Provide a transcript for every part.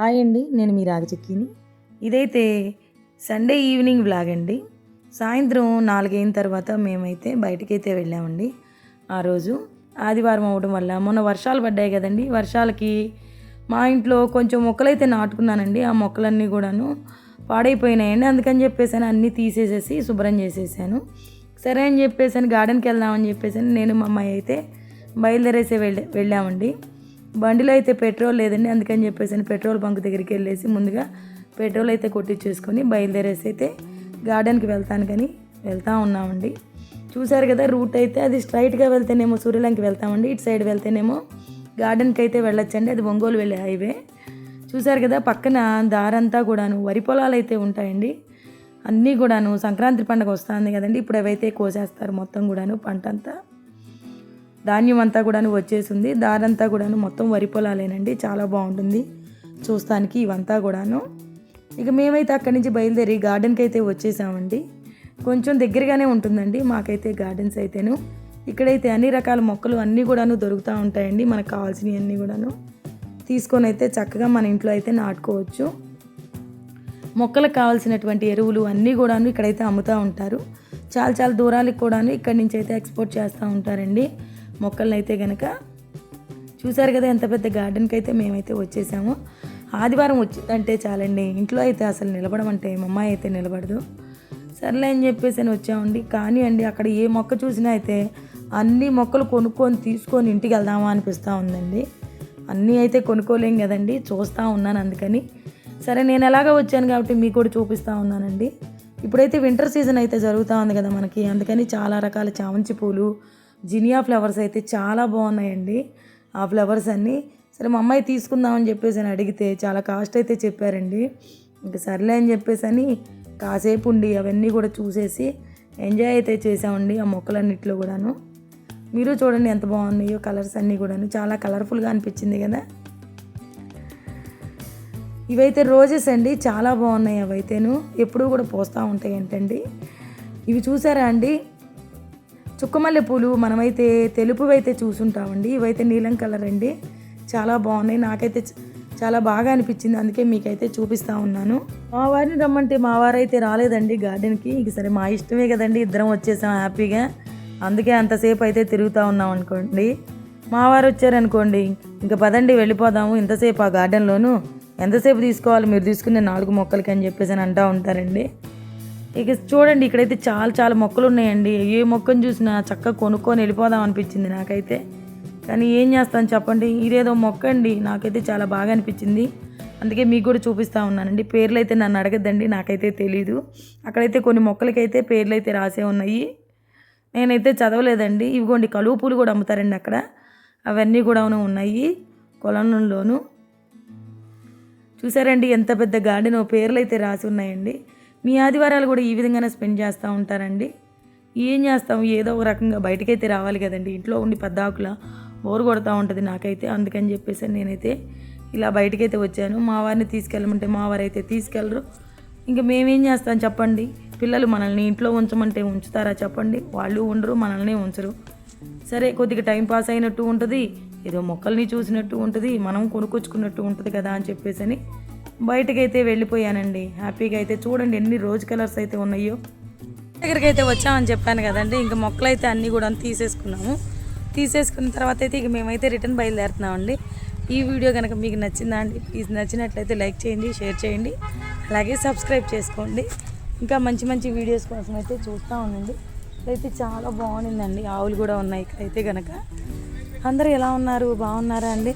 Hi అండి నేను మీ రాగచక్కిని ఇదైతే సండే ఈవినింగ్ బ్లాగ్ అండి. సాయంత్రం నాలుగైన తర్వాత మేమైతే బయటకైతే వెళ్ళామండి. ఆ రోజు ఆదివారం అవ్వడం వల్ల మొన్న వర్షాలు పడ్డాయి కదండి. వర్షాలకి మా ఇంట్లో కొంచెం మొక్కలైతే నాటుకున్నానండి. ఆ మొక్కలన్నీ కూడాను పాడైపోయినాయండి. అందుకని చెప్పేసి అన్నీ తీసేసేసి శుభ్రం చేసేసాను. సరే అని చెప్పేసి గార్డెన్కి వెళ్దామని చెప్పేసి నేను మా అమ్మాయి అయితే బయలుదేరేసి వెళ్ళా వెళ్ళామండి. బండిలో అయితే పెట్రోల్ లేదండి. అందుకని చెప్పేసి పెట్రోల్ బంక్ దగ్గరికి వెళ్ళేసి ముందుగా పెట్రోల్ అయితే కొట్టించేసుకొని బయలుదేరేసి అయితే గార్డెన్కి వెళ్తాను కానీ వెళ్తా ఉన్నామండి. చూసారు కదా రూట్ అయితే అది స్ట్రైట్గా వెళ్తేనేమో సూర్యలంకి వెళ్తామండి. ఇటు సైడ్ వెళ్తేనేమో గార్డెన్కి అయితే వెళ్ళొచ్చండి. అది ఒంగోలు వెళ్ళే హైవే. చూసారు కదా పక్కన దారంతా కూడాను వరి పొలాలు అయితే ఉంటాయండి. అన్నీ కూడాను సంక్రాంతి పండుగ వస్తుంది కదండి. ఇప్పుడు అవైతే కోసేస్తారు మొత్తం కూడాను పంట అంతా ధాన్యం అంతా కూడాను వచ్చేసింది. దారంతా కూడాను మొత్తం వరి పొలాలేనండి. చాలా బాగుంటుంది. చూస్తానికి ఇవంతా కూడాను. ఇక మేమైతే అక్కడి నుంచి బయలుదేరి గార్డెన్కి అయితే వచ్చేసామండి. కొంచెం దగ్గరగానే ఉంటుందండి మాకైతే గార్డెన్స్ అయితేను. ఇక్కడైతే అన్ని రకాల మొక్కలు అన్నీ కూడాను దొరుకుతూ ఉంటాయండి మనకు కావాల్సినవి అన్నీ కూడాను. తీసుకొని అయితే చక్కగా మన ఇంట్లో అయితే నాటుకోవచ్చు. మొక్కలకు కావాల్సినటువంటి ఎరువులు అన్నీ కూడాను ఇక్కడైతే అమ్ముతూ ఉంటారు. చాలా చాలా దూరాలకు కూడాను ఇక్కడి నుంచి అయితే ఎక్స్పోర్ట్ చేస్తూ ఉంటారండి. మొక్కలను అయితే కనుక చూసారు కదా ఎంత పెద్ద గార్డెన్కి అయితే మేమైతే వచ్చేసాము. ఆదివారం వచ్చిందంటే చాలండి. ఇంట్లో అయితే అసలు నిలబడమంటే మా అమ్మాయి అయితే నిలబడదు. సర్లే అని చెప్పేసి అని వచ్చామండి. కానీ అండి అక్కడ ఏ మొక్క చూసినా అయితే అన్ని మొక్కలు కొనుక్కొని తీసుకొని ఇంటికి వెళ్దామా అనిపిస్తూ ఉందండి. అన్నీ అయితే కొనుక్కోలేం కదండి చూస్తూ ఉన్నాను అందుకని. సరే నేను ఎలాగో వచ్చాను కాబట్టి మీకు కూడా చూపిస్తూ ఉన్నానండి. ఇప్పుడైతే వింటర్ సీజన్ అయితే జరుగుతూ ఉంది కదా మనకి. అందుకని చాలా రకాల చామంతి పూలు జినియా ఫ్లవర్స్ అయితే చాలా బాగున్నాయండి. ఆ ఫ్లవర్స్ అన్నీ సరే మా అమ్మాయి తీసుకుందామని చెప్పేసి అని అడిగితే చాలా కాస్ట్ అయితే చెప్పారండి. ఇంకా సర్లే అని చెప్పేసి అని కాసేపు ఉండి అవన్నీ కూడా చూసేసి ఎంజాయ్ అయితే చేసామండి ఆ మొక్కలన్నిట్లో కూడాను. మీరు చూడండి ఎంత బాగున్నాయో కలర్స్ అన్నీ కూడాను. చాలా కలర్ఫుల్గా అనిపించింది కదా. ఇవైతే రోజెస్ అండి. చాలా బాగున్నాయి అవైతేను. ఎప్పుడూ కూడా పోస్తూ ఉంటాయి ఏంటండి. ఇవి చూసారా అండి? చుక్కమల్లె పూలు మనమైతే తెలుపువైతే చూసుంటామండి. ఇవైతే నీలం కలర్ అండి. చాలా బాగున్నాయి. నాకైతే చాలా బాగా అనిపించింది. అందుకే మీకైతే చూపిస్తూ ఉన్నాను. మా వారిని రమ్మంటే మా వారైతే రాలేదండి గార్డెన్కి. ఇక సరే మా ఇష్టమే కదండి. ఇద్దరం వచ్చేసాం హ్యాపీగా. అందుకే అంతసేపు అయితే తిరుగుతూ ఉన్నాం అనుకోండి. మా వారు వచ్చారనుకోండి ఇంకా పదండి వెళ్ళిపోదాము. ఇంతసేపు ఆ గార్డెన్లోను? ఎంతసేపు తీసుకోవాలి? మీరు తీసుకునే నాలుగు మొక్కలకి అని చెప్పేసి అని అంటూ ఉంటారండి. ఇక చూడండి ఇక్కడైతే చాలా చాలా మొక్కలు ఉన్నాయండి. ఏ మొక్కను చూసినా చక్కగా కొనుక్కొని వెళ్ళిపోదాం అనిపించింది నాకైతే. కానీ ఏం చేస్తాను చెప్పండి? ఇదేదో మొక్క అండి. నాకైతే చాలా బాగా అనిపించింది. అందుకే మీకు కూడా చూపిస్తూ ఉన్నానండి. పేర్లు అయితే నన్ను అడగద్దండి నాకైతే తెలీదు. అక్కడైతే కొన్ని మొక్కలకైతే పేర్లు అయితే రాసే ఉన్నాయి. నేనైతే చదవలేదండి. ఇవిగోండి కలువ పూలు కూడా అమ్ముతారండి అక్కడ. అవన్నీ కూడా ఉన్నాయి కొలంలోను చూసారండి ఎంత పెద్ద గార్డెన్ పేర్లు అయితే రాసి ఉన్నాయండి. మీ ఆదివారాలు కూడా ఈ విధంగానే స్పెండ్ చేస్తూ ఉంటారండి. ఏం చేస్తాం ఏదో ఒక రకంగా బయటకైతే రావాలి కదండి. ఇంట్లో ఉండి పెద్దాకుల బోరు కొడతా ఉంటుంది నాకైతే. అందుకని చెప్పేసి నేనైతే ఇలా బయటకైతే వచ్చాను. మా వారిని తీసుకెళ్ళమంటే మా వారు అయితే తీసుకెళ్ళరు. ఇంకా మేమేం చేస్తాం చెప్పండి? పిల్లలు మనల్ని ఇంట్లో ఉంచమంటే ఉంచుతారా చెప్పండి? వాళ్ళు ఉండరు మనల్ని ఉంచరు. సరే కొద్దిగా టైం పాస్ అయినట్టు ఉంటుంది. ఏదో మొక్కల్ని చూసినట్టు ఉంటుంది. మనం కొనుక్కొచ్చుకున్నట్టు ఉంటుంది కదా అని చెప్పేసి అని బయటకైతే వెళ్ళిపోయానండి. హ్యాపీగా అయితే చూడండి ఎన్ని రోజ్ కలర్స్ అయితే ఉన్నాయో. దగ్గరికి అయితే వచ్చామని చెప్పాను కదండి. ఇంకా మొక్కలు అయితే అన్నీ కూడా తీసేసుకున్నాము. తీసేసుకున్న తర్వాత అయితే ఇక మేమైతే రిటర్న్ బయలుదేరుతున్నామండి. ఈ వీడియో కనుక మీకు నచ్చిందా అండి ప్లీజ్ నచ్చినట్లయితే లైక్ చేయండి షేర్ చేయండి. అలాగే సబ్స్క్రైబ్ చేసుకోండి. ఇంకా మంచి మంచి వీడియోస్ కోసం అయితే చూస్తూ ఉండండి. అయితే చాలా బాగుండిందండి ఆవులు కూడా ఉన్నాయి ఇక్కడైతే కనుక అందరూ ఎలా ఉన్నారు? బాగున్నారా అండి?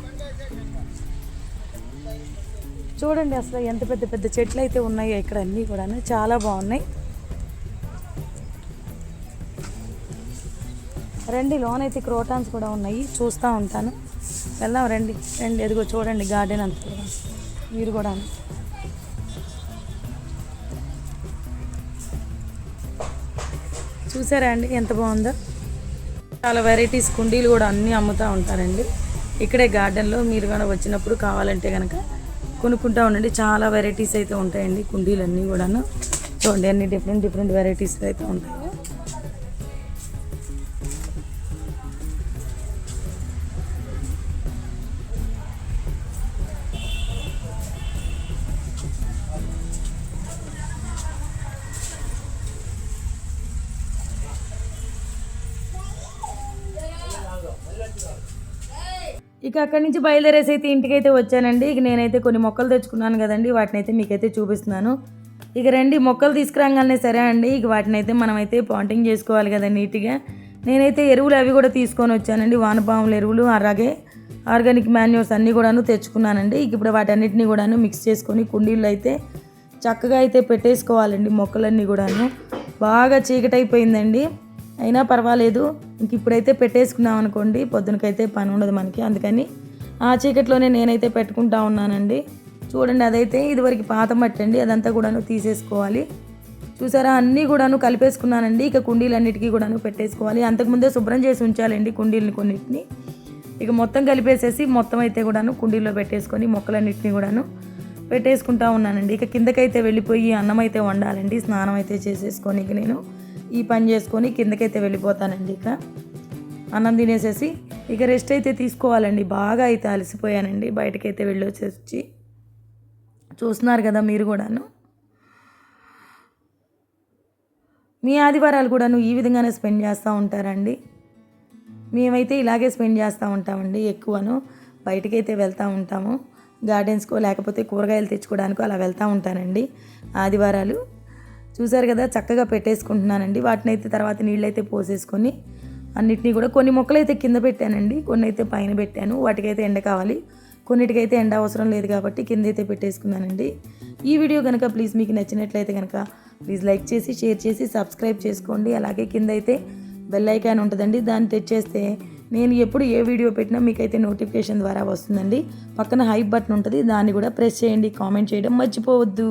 చూడండి అసలు ఎంత పెద్ద పెద్ద చెట్లు అయితే ఉన్నాయో ఇక్కడ అన్నీ కూడా చాలా బాగున్నాయి. రండి లోనైతే క్రోటాన్స్ కూడా ఉన్నాయి. చూస్తూ ఉంటాను. వెళ్దాం రండి. రండి ఎదుగో చూడండి గార్డెన్ అంత మీరు కూడా చూసారా అండి ఎంత బాగుందో? చాలా వెరైటీస్ కుండీలు కూడా అన్నీ అమ్ముతూ ఉంటారండి. ఇక్కడే గార్డెన్లో మీరు కూడా వచ్చినప్పుడు కావాలంటే కనుక కొనుక్కుంటా ఉండండి. చాలా వెరైటీస్ అయితే ఉంటాయండి కుండీలన్నీ కూడాను. చూడండి అన్ని డిఫరెంట్ డిఫరెంట్ వెరైటీస్ అయితే ఉంటాయి. ఇక అక్కడి నుంచి బయలుదేరేసి అయితే ఇంటికైతే వచ్చానండి. ఇక నేనైతే కొన్ని మొక్కలు తెచ్చుకున్నాను కదండి. వాటిని అయితే మీకైతే చూపిస్తున్నాను. ఇక రండి మొక్కలు తీసుకురాగానే సరే అండి. ఇక వాటిని అయితే మనమైతే పాంటింగ్ చేసుకోవాలి కదా నీట్గా. నేనైతే ఎరువులు అవి కూడా తీసుకొని వచ్చానండి. వానపాముల ఎరువులు అలాగే ఆర్గానిక్ మాన్యూర్స్ అన్నీ కూడాను తెచ్చుకున్నానండి. ఇక ఇప్పుడు వాటన్నిటిని కూడాను మిక్స్ చేసుకొని కుండీల్లో అయితే చక్కగా అయితే పెట్టేసుకోవాలండి మొక్కలన్నీ కూడాను. బాగా చీకటైపోయిందండి. అయిపోయిందండి అయినా పర్వాలేదు. ఇంక ఇప్పుడైతే పెట్టేసుకున్నాం అనుకోండి పొద్దునకైతే పని ఉండదు మనకి. అందుకని ఆ చీకట్లోనే నేనైతే పెట్టుకుంటా ఉన్నానండి. చూడండి అదైతే ఇదివరకు పాత మట్టి అండి. అదంతా కూడాను తీసేసుకోవాలి. చూసారా అన్నీ కూడాను కలిపేసుకున్నానండి. ఇక కుండీలన్నిటికీ కూడాను పెట్టేసుకోవాలి. అంతకుముందే శుభ్రం చేసి ఉంచాలండి కుండీలని కొన్నిటిని. ఇక మొత్తం కలిపేసేసి మొత్తం అయితే కూడాను కుండీలో పెట్టేసుకొని మొక్కలన్నిటిని కూడాను పెట్టేసుకుంటా ఉన్నానండి. ఇక కిందకైతే వెళ్ళిపోయి అన్నం అయితే వండాలండి. స్నానం అయితే చేసేసుకొని ఇక నేను ఈ పని చేసుకొని కిందకైతే వెళ్ళిపోతానండి ఇక. అన్నం తినేసేసి ఇక రెస్ట్ అయితే తీసుకోవాలండి. బాగా అయితే అలసిపోయానండి. బయటకైతే వెళ్ళి వచ్చేసి చూస్తున్నారు కదా మీరు కూడాను. మీ ఆదివారాలు కూడాను ఈ విధంగానే స్పెండ్ చేస్తూ ఉంటారండి. మేమైతే ఇలాగే స్పెండ్ చేస్తూ ఉంటామండి ఎక్కువను. బయటకైతే వెళ్తూ ఉంటాము. గార్డెన్స్కో లేకపోతే కూరగాయలు తెచ్చుకోవడానికో అలా వెళ్తూ ఉంటానండి. ఆదివారాలు చూసారు కదా చక్కగా పెట్టేసుకుంటున్నానండి. వాటిని అయితే తర్వాత నీళ్ళైతే పోసేసుకొని అన్నిటినీ కూడా కొన్ని మొక్కలు అయితే కింద పెట్టానండి కొన్ని అయితే పైన పెట్టాను. వాటికైతే ఎండ కావాలి. కొన్నిటికైతే ఎండ అవసరం లేదు కాబట్టి కింద అయితే పెట్టేసుకున్నానండి. ఈ వీడియో కనుక ప్లీజ్ మీకు నచ్చినట్లయితే కనుక ప్లీజ్ లైక్ చేసి షేర్ చేసి సబ్స్క్రైబ్ చేసుకోండి. అలాగే కింద అయితే బెల్ ఐకాన్ ఉంటుందండి. దాన్ని తెచ్చేస్తే నేను ఎప్పుడు ఏ వీడియో పెట్టినా మీకైతే నోటిఫికేషన్ ద్వారా వస్తుందండి. పక్కన హైప్ బటన్ ఉంటుంది దాన్ని కూడా ప్రెస్ చేయండి కామెంట్ చేయడం మర్చిపోవద్దు.